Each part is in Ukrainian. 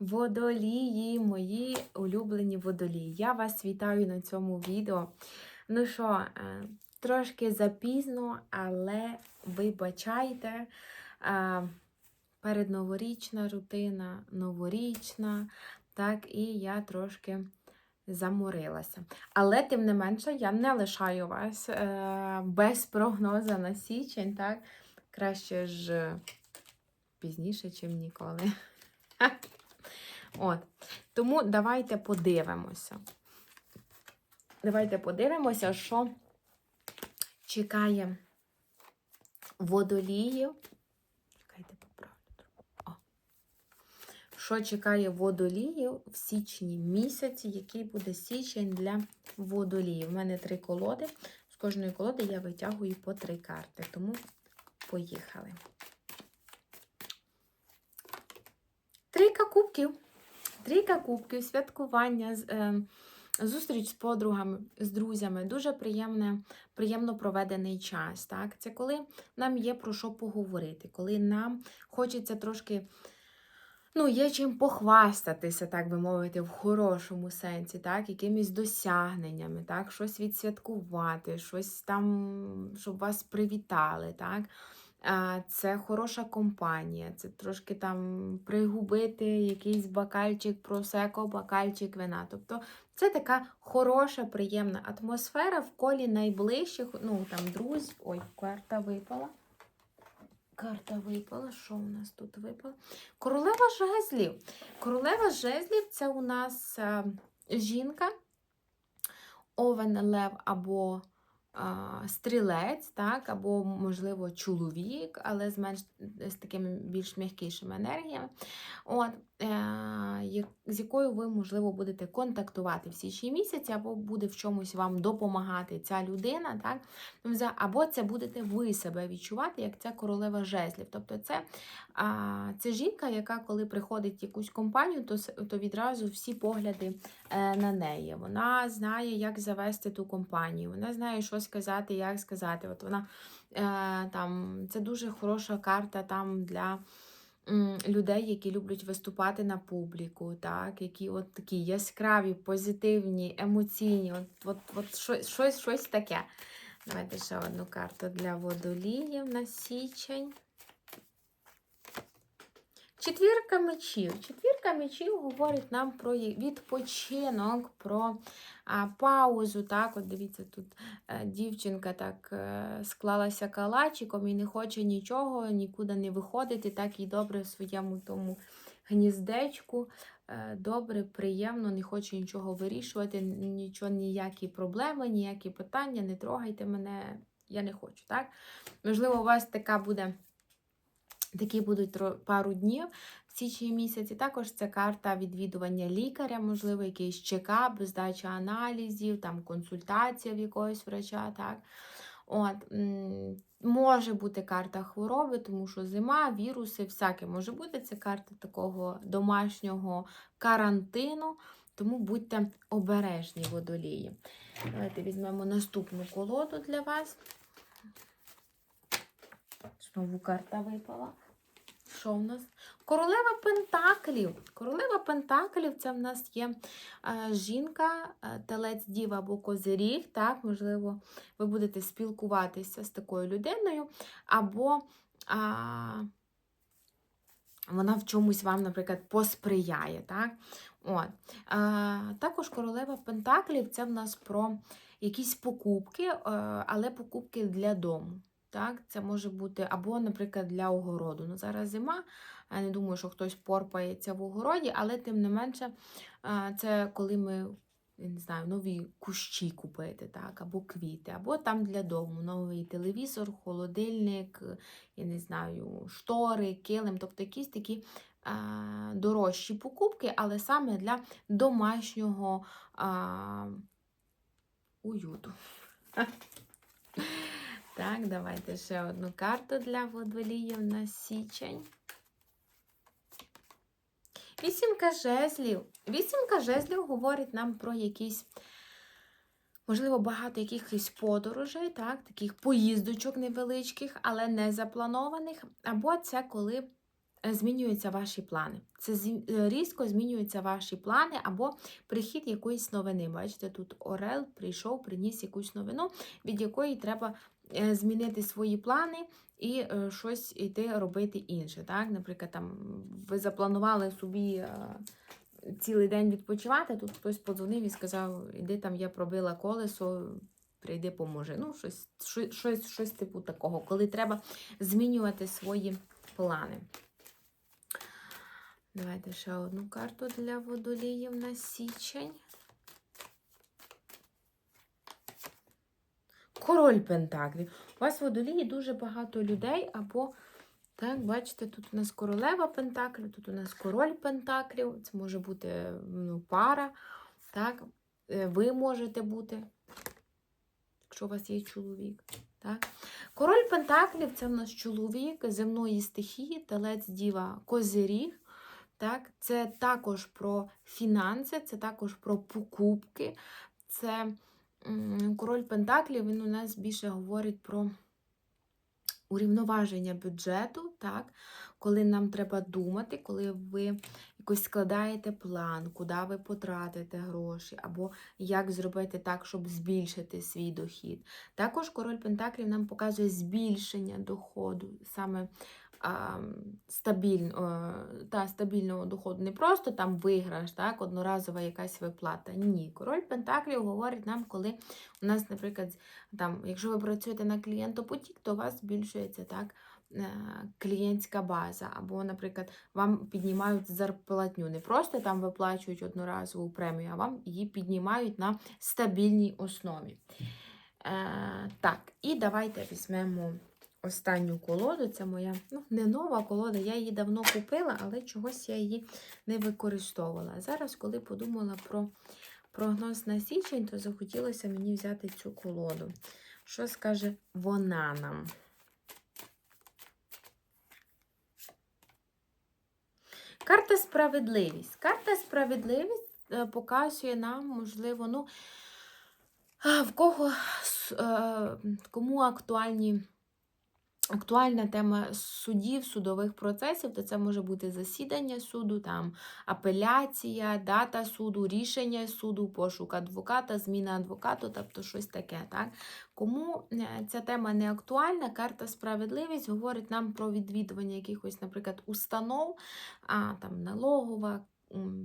Водолії, мої улюблені водолії. Я вас вітаю на цьому відео. Ну що, е, трошки запізно, але вибачайте. е, Передноворічна рутина, новорічна, так, і я трошки заморилася. Але, тим не менше, я не лишаю вас е, без прогнозу на січень, так? Краще ж пізніше, чим ніколи. От. Тому давайте подивимося. Давайте подивимося, що чекає водоліїв. Чекайте, поправлю. О. Що чекає водоліїв в січні місяці, який буде січень для водоліїв. У мене три колоди. З кожної колоди я витягую по три карти. Тому поїхали. Трійка кубків. Трійка кубків, святкування, е, зустріч з подругами, з друзями, дуже приємне, приємно проведений час. Так? Це коли нам є про що поговорити, коли нам хочеться трошки, ну, є чим похвастатися, так би мовити, в хорошому сенсі, так? якимись досягненнями, так? щось відсвяткувати, щось там, щоб вас привітали. Так? Це хороша компанія, це трошки там пригубити якийсь бакальчик просеко, бакальчик вина. Тобто це така хороша, приємна атмосфера в колі найближчих, ну там друзів. Ой, карта випала. Карта випала. Що у нас тут випало? Королева жезлів. Королева жезлів це у нас а, жінка, овен, лев або стрілець, так, або, можливо, чоловік, але з менш з такими більш м'якішими енергіями, от, е, з якою ви, можливо, будете контактувати в січні місяці, або буде в чомусь вам допомагати ця людина, так, або це будете ви себе відчувати, як ця королева жезлів. Тобто це, а, це жінка, яка, коли приходить в якусь компанію, то, то відразу всі погляди на неї. Вона знає, як завести ту компанію, вона знає, що сказати, як сказати. От вона е, там, це дуже хороша карта там для. Людей, які люблять виступати на публіку, так, які от такі яскраві, позитивні, емоційні, от, от, от щось, щось, щось таке. Давайте ще одну карту для водоліїв на січень. Четвірка мечів. Четвірка мечів говорить нам про відпочинок, про а, паузу. Так, от дивіться, тут е, дівчинка так е, склалася калачиком і не хоче нічого, нікуди не виходити. Так і добре в своєму тому гніздечку. Е, добре, приємно, не хоче нічого вирішувати, нічого, ніякі проблеми, ніякі питання, не трогайте мене, я не хочу. Так? Можливо, у вас така буде. Такі будуть пару днів в січні місяці. Також це карта відвідування лікаря, можливо, якийсь чекап, здача аналізів, там консультація в якогось врача. Так? От, може бути карта хвороби, тому що зима, віруси, всяке може бути. Це карта такого домашнього карантину, тому будьте обережні водолії. Давайте візьмемо наступну колоду для вас. Знову карта випала. Що в нас? Королева Пентаклів. Королева Пентаклів це в нас є е, жінка, е, телець діва або козиріг. Так, можливо, ви будете спілкуватися з такою людиною, або а, вона в чомусь вам, наприклад, посприяє. Так? От. А, також королева Пентаклів це в нас про якісь покупки, е, але покупки для дому. Так, це може бути або, наприклад, для огороду. Ну, зараз зима, я не думаю, що хтось порпається в огороді, але тим не менше, це коли ми я не знаю, нові кущі купити, так, або квіти, або там для дому новий телевізор, холодильник, я не знаю, штори, килим, тобто якісь такі а, дорожчі покупки, але саме для домашнього а, уюту. Так, давайте ще одну карту для водоліїв на січень. Вісімка жезлів. Вісімка жезлів говорить нам про якісь, можливо, багато якихось подорожей, так, таких поїздочок невеличких, але не запланованих. Або це коли е, змінюються ваші плани. Це е, різко змінюються ваші плани або прихід якоїсь новини. Бачите, тут Орел прийшов, приніс якусь новину, від якої треба змінити свої плани і е, щось йти робити інше. Так? Наприклад, там ви запланували собі. е, Цілий день відпочивати, тут хтось подзвонив і сказав, іди там, я пробила колесо, прийди, поможи. Ну, щось, щось, щось типу такого, коли треба змінювати свої плани. Давайте ще одну карту для водоліїв на січень. Король Пентаклів. У вас в водолії дуже багато людей, або, так, бачите, тут у нас королева Пентаклів, тут у нас король Пентаклів. Це може бути ну, пара. Так? Е, Ви можете бути, якщо у вас є чоловік. Так? Король Пентаклів це в нас чоловік земної стихії, телець діва козиріг. Так? Це також про фінанси, це також про покупки. Це король Пентаклів, він у нас більше говорить про урівноваження бюджету, так? коли нам треба думати, коли ви якось складаєте план, куди ви потратите гроші, або як зробити так, щоб збільшити свій дохід. Також король Пентаклів нам показує збільшення доходу, саме стабіль, та, стабільного доходу. Не просто там виграш, так, одноразова якась виплата. Ні. Король Пентаклів говорить нам, коли у нас, наприклад, там, якщо ви працюєте на клієнтопотік, то у вас збільшується так. е, Клієнтська база, або, наприклад, вам піднімають зарплатню. Не просто там виплачують одноразову премію, а вам її піднімають на стабільній основі. Е, так, і давайте візьмемо останню колоду. Це моя ну, не нова колода, я її давно купила, але чогось я її не використовувала. Зараз, коли подумала про прогноз на січень, то захотілося мені взяти цю колоду. Що скаже вона нам? Карта справедливість. Карта справедливість е, показує нам, можливо, ну, в кого е, кому актуальні. Актуальна тема судів, судових процесів, то це може бути засідання суду, там апеляція, дата суду, рішення суду, пошук адвоката, зміна адвокату, тобто щось таке. Так? Кому е, ця тема не актуальна, карта справедливість говорить нам про відвідування якихось, наприклад, установ, а, там налогова,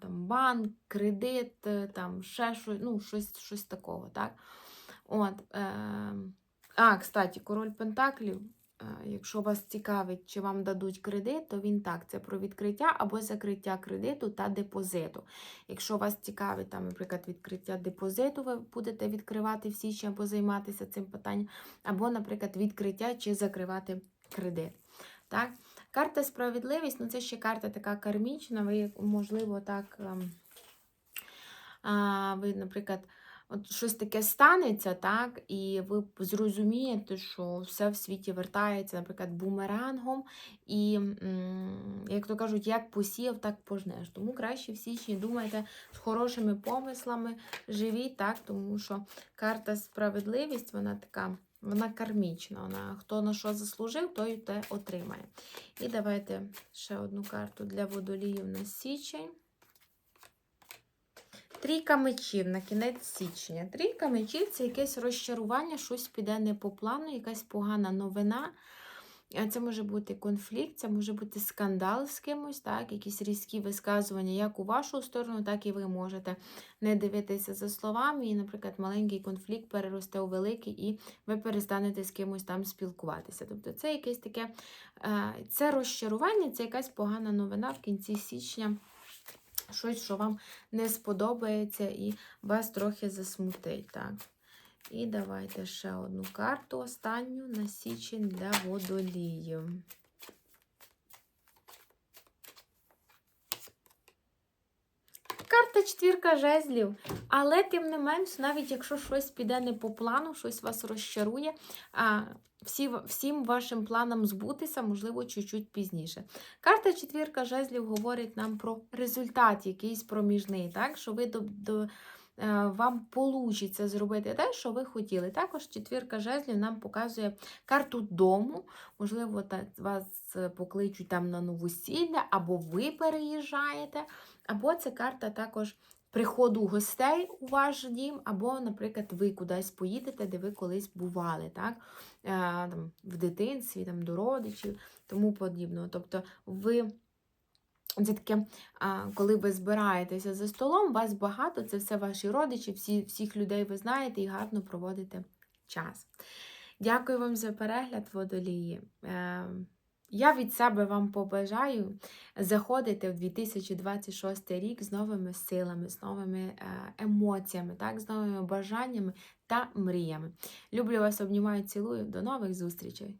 там, банк, кредит, е, там ще щось, ну, щось, щось такого. Так? От, е, а, кстати, король Пентаклів. Е, Якщо вас цікавить, чи вам дадуть кредит, то він так, це про відкриття або закриття кредиту та депозиту. Якщо вас цікавить, там, наприклад, відкриття депозиту, ви будете відкривати в січні або займатися цим питанням, або, наприклад, відкриття чи закривати кредит. Так? Карта справедливість, ну це ще карта така кармічна, ви, можливо, так, ем, ви, наприклад, от щось таке станеться, так, і ви зрозумієте, що все в світі вертається, наприклад, бумерангом, і, як то кажуть, як посіяв, так пожнеш. Тому краще в січні думайте з хорошими помислами, живіть, так, тому що карта справедливість, вона така. Вона кармічна, вона хто на що заслужив, той те отримає. І давайте ще одну карту для водоліїв на січень. Трійка мечів на кінець січня. Трійка мечів це якесь розчарування, щось піде не по плану, якась погана новина. Це може бути конфлікт, це може бути скандал з кимось, так, якісь різкі висказування як у вашу сторону, так і ви можете не дивитися за словами. І, наприклад, маленький конфлікт переросте у великий, і ви перестанете з кимось там спілкуватися. Тобто це якесь таке е, це розчарування, це якась погана новина в кінці січня. Щось, що вам не сподобається і вас трохи засмутить. Так. І давайте ще одну карту останню на січень для водоліїв. Карта четвірка жезлів. Але, тим не менш, навіть якщо щось піде не по плану, щось вас розчарує, всі, всім вашим планам збутися, можливо, чуть-чуть пізніше. Карта четвірка жезлів говорить нам про результат, якийсь проміжний, так? що ви до, до, е, вам вийде зробити те, що ви хотіли. Також четвірка жезлів нам показує карту дому. Можливо, вас е, покличуть там на новосілля, або ви переїжджаєте, або це карта також приходу гостей у ваш дім, або, наприклад, ви кудись поїдете, де ви колись бували, так? Е, там, в дитинстві, там, до родичів, тому подібного. Тобто ви. Це таке, коли ви збираєтеся за столом, вас багато, це все ваші родичі, всі, всіх людей ви знаєте і гарно проводите час. Дякую вам за перегляд, водолії. Я від себе вам побажаю заходити в 2026 рік з новими силами, з новими е, емоціями, так, з новими бажаннями та мріями. Люблю вас, обнімаю, цілую. До нових зустрічей!